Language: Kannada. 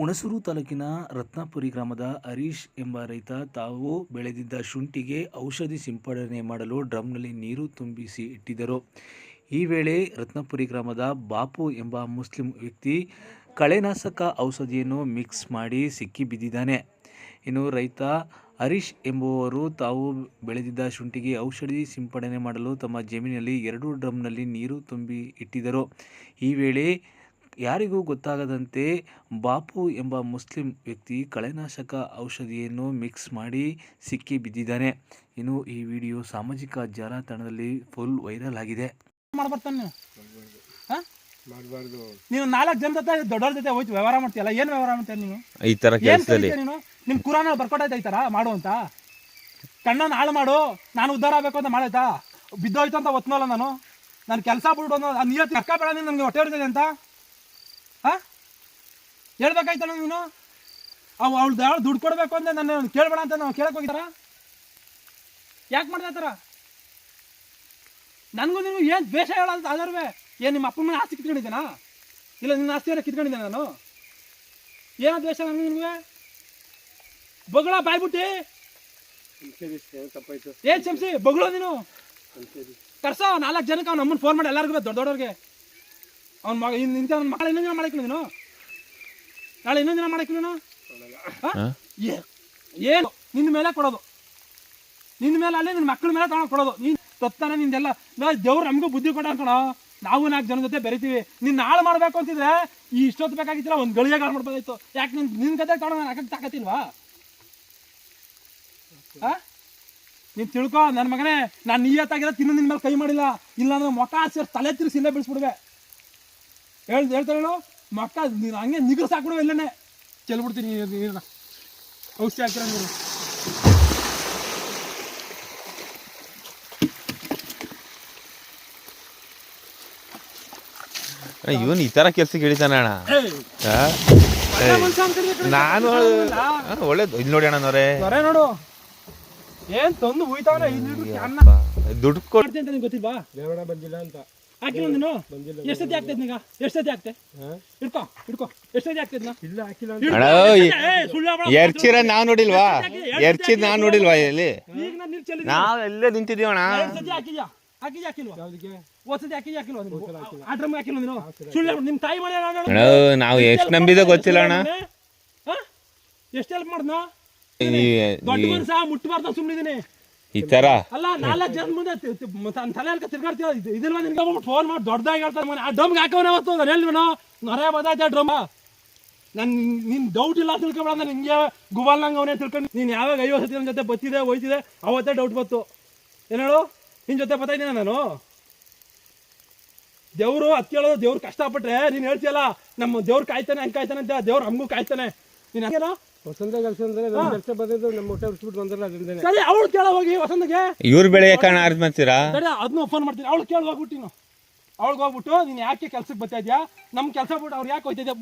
ಹುಣಸೂರು ತಾಲೂಕಿನ ರತ್ನಾಪುರಿ ಗ್ರಾಮದ ಹರೀಶ್ ಎಂಬ ರೈತ ತಾವು ಬೆಳೆದಿದ್ದ ಶುಂಠಿಗೆ ಔಷಧಿ ಸಿಂಪಡಣೆ ಮಾಡಲು ಡ್ರಮ್ನಲ್ಲಿ ನೀರು ತುಂಬಿಸಿ ಇಟ್ಟಿದ್ದರು. ಈ ವೇಳೆ ರತ್ನಪುರಿ ಗ್ರಾಮದ ಬಾಪು ಎಂಬ ಮುಸ್ಲಿಂ ವ್ಯಕ್ತಿ ಕಳೆನಾಶಕ ಔಷಧಿಯನ್ನು ಮಿಕ್ಸ್ ಮಾಡಿ ಸಿಕ್ಕಿ ಬಿದ್ದಿದ್ದಾನೆ. ಇನ್ನು ರೈತ ಹರೀಶ್ ಎಂಬುವವರು ತಾವು ಬೆಳೆದಿದ್ದ ಶುಂಠಿಗೆ ಔಷಧಿ ಸಿಂಪಡಣೆ ಮಾಡಲು ತಮ್ಮ ಜಮೀನಿನಲ್ಲಿ ಎರಡು ಡ್ರಮ್ನಲ್ಲಿ ನೀರು ತುಂಬಿ ಇಟ್ಟಿದ್ದರು. ಈ ವೇಳೆ ಯಾರಿಗೂ ಗೊತ್ತಾಗದಂತೆ ಬಾಪು ಎಂಬ ಮುಸ್ಲಿಂ ವ್ಯಕ್ತಿ ಕಳೆನಾಶಕ ಔಷಧಿಯನ್ನು ಮಿಕ್ಸ್ ಮಾಡಿ ಸಿಕ್ಕಿ ಬಿದ್ದಿದ್ದಾನೆ. ಇನ್ನು ಈ ವಿಡಿಯೋ ಸಾಮಾಜಿಕ ಜಾಲತಾಣದಲ್ಲಿ ಫುಲ್ ವೈರಲ್ ಆಗಿದೆ. ನೀವು ನೀವು ನಾಲ್ಕು ಜನ ಜೊತೆ ದೊಡ್ಡವ್ರ ಜೊತೆ ಹೋಯ್ತು ವ್ಯವಹಾರ ಮಾಡ್ತೀಯಲ್ಲ? ಏನು ವ್ಯವಹಾರ ಮಾಡ್ತೀಯ ನೀನು? ಈ ತರ ಕೆಲಸದಲ್ಲಿ. ನೀನು? ನಿಮ್ ಕುರಾನ ಬರ್ಕೊಟ್ಟೈತೆ ಈ ತರ? ಮಾಡು ಅಂತ. ಕಣ್ಣನ್ನು ಹಾಳು ಮಾಡು. ನಾನು ಉದ್ಧಾರ ಆಗ್ಬೇಕು ಅಂತ ಮಾಡಾಯ್ತಾ? ಬಿದ್ದೋಯ್ತು ಅಂತ ಒತ್ನೋಲ್ಲ ನಾನು? ನಾನು ಕೆಲಸ ಬಿಡು ಅನ್ನೋ ಆ ಅಕ್ಕ ಬೇಡ ನೀನು ನನಗೆ ಹೊಟ್ಟೆ ಹೊಡೆದಿದೆ ಅಂತ? ಹಾ ಹೇಳ್ಬೇಕಾಯ್ತಲ್ಲ ನೀನು? ಅವ್ ಅವಳು ಯಾಳು ದುಡ್ಡು ಕೊಡ್ಬೇಕು ಅಂತ ನನ್ನ ಕೇಳ್ಬೇಡ ಅಂತ ನಾವು ಕೇಳಕ್ಕೆ ಹೋಗಿದಾರ ಯಾಕೆ ಮಾಡ್ತಾ ನನ್ಗೂ ನನಗೂ ನೀವು ಏನು ದ್ವೇಷ ಹೇಳೋದು ಅದರ್ವೇ ಏನು ನಿಮ್ಮ ಅಪ್ಪನ ಮನೆ ಆಸ್ತಿ ಕಿತ್ಕೊಂಡಿದ್ದೇನಾ? ಇಲ್ಲ ನಿನ್ನ ಆಸ್ತಿಯನ್ನ ಕಿತ್ಕೊಂಡಿದ್ದೆ ನಾನು? ಏನೋ ದ್ವೇಷ ನನಗೆ ನಿಮಗೆ ಬಗಳ ಬಾಯ್ಬಿಟ್ಟಿ? ಏನು ಏನ್ ಚಮಸಿ ಬಗಳು ನೀನು? ಕರ್ಸೋ ಕರ್ಸ ನಾಲ್ಕು ಜನಕ್ಕೆ ಅವ್ನ ಅಮ್ಮನ ಫೋನ್ ಮಾಡಿ ಎಲ್ಲರಿಗೂ ದೊಡ್ಡ ದೊಡ್ಡವ್ರಿಗೆ. ಅವ್ನ ಮಗ ಇನ್ನು ಅವ್ನ ಮಕ್ಕಳು ಇನ್ನೊಂದು ಜನ ನೀನು. ನಾಳೆ ಇನ್ನೊಂದು ಜನ ಮಾಡಕ್ಕಿಲ್ಲ ನೀನು. ಏನು? ನಿನ್ನ ಮೇಲೆ ಕೊಡೋದು. ನಿನ್ನ ಮೇಲೆ ಅಲ್ಲೇ ನಿನ್ನ ಮಕ್ಕಳ ಮೇಲೆ ತಗೊಂಡು ಕೊಡೋದು. ನೀನು ತಪ್ಪಾನೆ ನಿಂದೆಲ್ಲ. ನಾ ದೇವ್ರು ನಮಗೂ ಬುದ್ಧಿ ಕೊಡ ಕಣೋ ನಾವು ನಾಲ್ಕು ಜನ ಜೊತೆ ಬೆರಿತೀವಿ. ನಿನ್ನ ಹಾಳು ಮಾಡಬೇಕು ಅಂತಿದ್ರೆ ಈ ಇಷ್ಟೊತ್ತು ಬೇಕಾಗಿತ್ತಿಲ್ಲ ಒಂದು ಗಳಿಗೆ ಹಾಳು ಮಾಡ್ಬೋದಾಯ್ತು ಯಾಕೆ ನಿನ್ ನಿನ್ನ ಕತೆ ತಗೊಂಡು ನಾನು ಹಾಕಕ್ಕೆ ತಾಕತ್ತಿಲ್ವಾ? ನೀನು ತಿಳ್ಕೊ ನನ್ನ ಮಗನೇ ನಾನು ನಿಯತ್ತಾಗಿರೋ ತಿನ್ನು ನಿನ್ನ ಮೇಲೆ ಕೈ ಮಾಡಿಲ್ಲ. ಇಲ್ಲ ಅಂದ್ರೆ ಮೊಕ್ಕ ಸೇರಿ ತಲೆ ತಿರ್ಸಿ ಇಲ್ಲೇ ಬಿಡಿಸ್ಬಿಡುವೆ ಹೇಳ್ ಹೇಳ್ತಾರೆ ಮಕ್ಕ ನೀನು ಹಂಗೆ ನಿಗರ್ಸ್ ಹಾಕ್ಬಿಡು ಇಲ್ಲೇ ಚೆಲ್ಬಿಡ್ತೀನಿ ನೀರು ನೀರನ್ನ ಔಷಧಿ ಹಾಕಿರೋ ನೀರು ಇವನ್ ಈ ತರ ಕೆಲ್ಸಕ್ಕೆ ಹಿಡಿತಾನೆ ಅಣ್ಣ. ನಾನು ಒಳ್ಳೇದು ಇಲ್ಲಿ ನೋಡಿ ಅಣ್ಣನವ್ರೆ ಅವರೇ ನೋಡು. ಏನ್ ತಂದು ಹೋಯ್ತಾವ್ರೆ ಐದು ಲೀಟ್ರ್ ಕ್ಯಾನ್ನ ದುಡ್ಡು ಕೊಡ್ತೀನಿ ಅಂತ ನಿಂಗೆ ಗೊತ್ತಿಲ್ವಾ? ದೇವಣ ಬಂದಿಲ್ಲ ಅಂತ. ಹಾಕಿಲ್ಲ ಎಷ್ಟು ಬಂದಿಲ್ಲ. ಎಷ್ಟೊತ್ತಿ ನಿಗ? ನಿಂಗ ಎಷ್ಟೊತ್ತಿ ಆಗ್ತೆ? ಇಡ್ಕೋ ಇಡ್ಕೋ ಎಷ್ಟು ಇಲ್ಲ ಹಾಕಿಲ್ಲ ಹೇಳ್ಬೇಡ. ಎರ್ಚಿರ ನಾವ್ ನೋಡಿಲ್ವಾ? ಎರ್ಚಿದ್ ನಾವ್ ನೋಡಿಲ್ವಾ ಇಲ್ಲಿ ಈಗ ನಾನು ನೀರು ಚೆಲ್ಲಿದ್ದೀನಿ. ನಾವ್ ಎಲ್ಲೇ ನಿಂತಿದೀವಣ ಸತಿ ಹಾಕಿದ್ಯಾ? ಹಾಕಿದ್ಯಾ ಹಾಕಿಲ್ವಾ? ಸತಿ ಹಾಕಿಲ್ವಾ ಹಾಕಿಲ್ಲ. ನೀನು? ಸುಳ್ಳು. ನಿಮ್ ತಾಯಿ ನಾವು ಎಷ್ಟ್ ನಂಬಿದ ಗೊತ್ತಿಲ್ಲ ಅಣ್ಣ. ಎಷ್ಟು ಹೆಲ್ಪ್ ಮಾಡ್ದ ದೊಡ್ಡ ಈ- ಮನ್ಸ ಮುಟ್ಟಬಾರ್ದು ಸುಮ್ಮನಿದ್ದೀನಿ ಈ ತರ. ಅಲ್ಲ, ನಾಲ್ಕು ಜನ ಮುಂದೆ ತನ್ನ ತಲೆ ಅಲ್ಕ ಇದನ್ನ ನಿನ್ಗೆ ಫೋನ್ ಮಾಡಿ ದೊಡ್ಡದಾಗಿ ಹೇಳ್ತಾರೆ ಮನೆ ಆ ಡ್ರಮ್ಗೆ ಹಾಕೋನೆ ಅವತ್ತು? ನಾನು ಹೇಳಿ ನಾನು ನೊರೆ ಬದಾಯ್ತಾ ಡ್ರಮ್. ನನ್ ನಿನ್ ಡೌಟ್ ಇಲ್ಲ ತಿಳ್ಕೊಬೇಡ ನಾನು ನಿಂಗೆ ಗುಬಾಲ್ ಅವನೇ ತಿಳ್ಕೊಂಡು ನೀನು ಯಾವಾಗ ಐವತ್ತು ಸತಿ ನನ್ನ ಜೊತೆ ಬತ್ತಿದೆ, ಹೋಯ್ತಿದೆ, ಅವತ್ತೇ ಡೌಟ್ ಬತ್ತು ಏನು ಹೇಳು? ನಿನ್ನ ಜೊತೆ ಬತ್ತಾಯಿದ್ದೀನಿ ನಾನು? ದೇವ್ರು ಅತ್ ಕೇಳೋದು ದೇವ್ರು ಕಷ್ಟಪಟ್ರೆ, ನೀನು ಹೇಳ್ತೀಯಲ್ಲ, ನಮ್ಮ ದೇವ್ರು ಕಾಯ್ತಾನೆ, ಹಂಗೆ ಕಾಯ್ತಾನೆ ಅಂತ, ದೇವ್ರು ನಮಗೂ ಕಾಯ್ತಾನೆ. ನೀನು ಹಂಗೇನೋ ವಸಂತ ಕೆಲಸ ಅಂದ್ರೆ ಕೆಲಸ ಬಂದಿದ್ದು ನಮ್ಮ ಹೊಟ್ಟೆ ಉಡ್ಸ್ಬಿಟ್ಟು ಬಂದಲ್ಲ ಅದರಿಂದನೇ. ಸರಿ ಅವಳು ಕೇಳೋ ಹೋಗಿ ವಸಂತಗೆ. ಇವ್ರ ಬೆಳೆಯ ಕಾರಣ ಅರ್ಥ ಮಾಡ್ತೀರಾ ತಡಿ ಅದನ್ನ ಫೋನ್ ಮಾಡ್ತೀನಿ. ಅವಳು ಕೇಳಿ ಹೋಗ್ಬಿಟ್ಟು ನೀನು ಅವಳಿಗೆ ಹೋಗ್ಬಿಟ್ಟು ನೀನು ಯಾಕೆ ಕೆಲ್ಸಕ್ಕೆ ಬರ್ತಾ ಇದೆಯಾ? ನಮ್ಮ ಕೆಲಸ ಬಿಟ್ಟು ಅವ್ರು ಯಾಕೆ ಹೋಗ್ತಿದ್ಯಾ